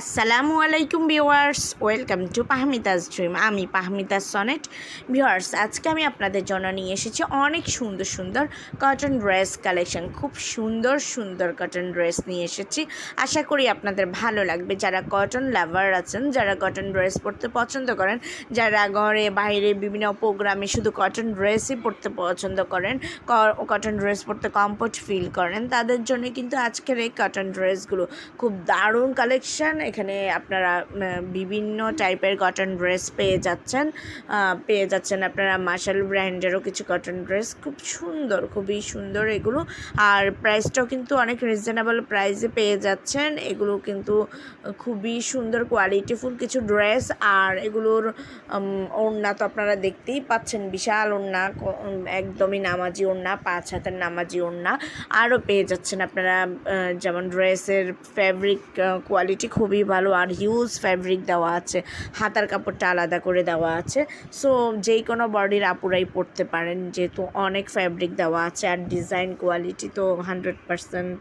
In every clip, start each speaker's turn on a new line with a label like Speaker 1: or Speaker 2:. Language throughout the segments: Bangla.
Speaker 1: আসসালামু আলাইকুম ভিউয়ার্স, ওয়েলকাম টু পাহমিতাস ড্রিম। আমি পাহমিতাস সনেট। ভিউয়ার্স, আজকে আমি আপনাদের জন্য নিয়ে এসেছি অনেক সুন্দর সুন্দর কটন ড্রেস কালেকশন খুব সুন্দর সুন্দর কটন ড্রেস নিয়ে এসেছি। আশা করি আপনাদের ভালো লাগবে। যারা কটন লাভার আছেন, যারা কটন ড্রেস পরতে পছন্দ করেন, যারা ঘরে, বাইরে বিভিন্ন প্রোগ্রামে শুধু কটন ড্রেসই পরতে পছন্দ করেন কটন ড্রেস পরতে কমফোর্ট ফিল করেন, তাদের জন্য কিন্তু আজকের এই কটন ড্রেসগুলো খুব দারুণ কালেকশন এখানে আপনারা বিভিন্ন টাইপের কটন ড্রেস পেয়ে যাচ্ছেন। পেয়ে যাচ্ছেন আপনারা মার্শাল ব্র্যান্ডেরও কিছু কটন ড্রেস খুব সুন্দর, খুবই সুন্দর এগুলো। আর প্রাইসটাও কিন্তু অনেক রিজনেবল প্রাইসে পেয়ে যাচ্ছেন। এগুলো কিন্তু খুবই সুন্দর কোয়ালিটিফুল কিছু ড্রেস আর এগুলোর ওড়না তো আপনারা দেখতেই পাচ্ছেন, বিশাল ওড়না একদমই নামাজি ওড়না, পাঁচ হাতের নামাজি ওড়না। আরও পেয়ে যাচ্ছেন আপনারা যেমন ড্রেসের ফ্যাব্রিক কোয়ালিটি খুবই ভালো আর হিউজ ফ্যাব্রিক দেওয়া আছে। হাতার কাপড়টা আলাদা করে দেওয়া আছে। সো যেই কোনো বডির আপুরাই পরতে পারেন। যেহেতু অনেক ফ্যাব্রিক দেওয়া আছে আর ডিজাইন কোয়ালিটি তো হান্ড্রেড পারসেন্ট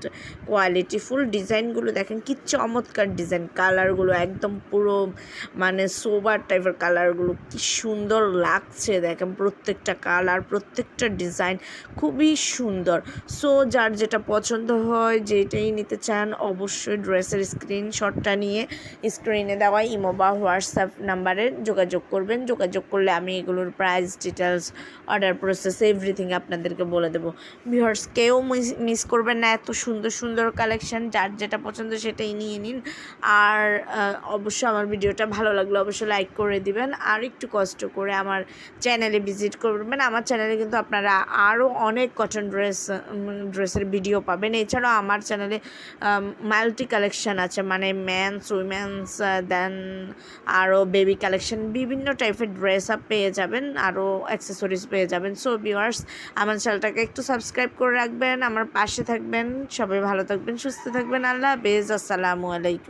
Speaker 1: কোয়ালিটি ফুল ডিজাইনগুলো দেখেন কি চমৎকার ডিজাইন কালারগুলো একদম পুরো মানে সোবার টাইপের কালারগুলো কি সুন্দর লাগছে দেখেন প্রত্যেকটা কালার প্রত্যেকটা ডিজাইন খুবই সুন্দর। সো যার যেটা পছন্দ হয়, যেটাই নিতে চান, অবশ্যই ড্রেসের স্ক্রিনশটটা নিয়ে স্ক্রিনে দেওয়া ইমো বা হোয়াটসঅ্যাপ নাম্বারে যোগাযোগ করবেন। যোগাযোগ করলে আমি এগুলোর price details order process everything আপনাদেরকে বলে দেবো। ভিউয়ার্স কেউ মিস করবেন না। এত সুন্দর সুন্দর কালেকশন যার যেটা পছন্দ সেটাই নিয়ে নিন। আর অবশ্যই আমার ভিডিওটা ভালো লাগল অবশ্যই লাইক করে দিবেন। আর একটু কষ্ট করে আমার চ্যানেলে ভিজিট করবেন। আমার চ্যানেলে কিন্তু আপনারা আরও অনেক কটন ড্রেস ড্রেসের ভিডিও পাবেন। এছাড়াও আমার চ্যানেলে মাল্টি কালেকশন আছে। মানে ম্যানস উইমেন্স দেন আরও বেবি কালেকশন বিভিন্ন টাইপের ড্রেস আপ পেয়ে যাবেন আরও অ্যাক্সেসরিজ পেয়ে যাবেন। সো ভিওয়ার্স আমার চ্যানেলটাকে একটু সাবস্ক্রাইব করে রাখবেন, আমার পাশে থাকবেন, সবাই ভালো থাকবেন, সুস্থ থাকবেন, আল্লাহ হাফেজ, আসসালামু আলাইকুম।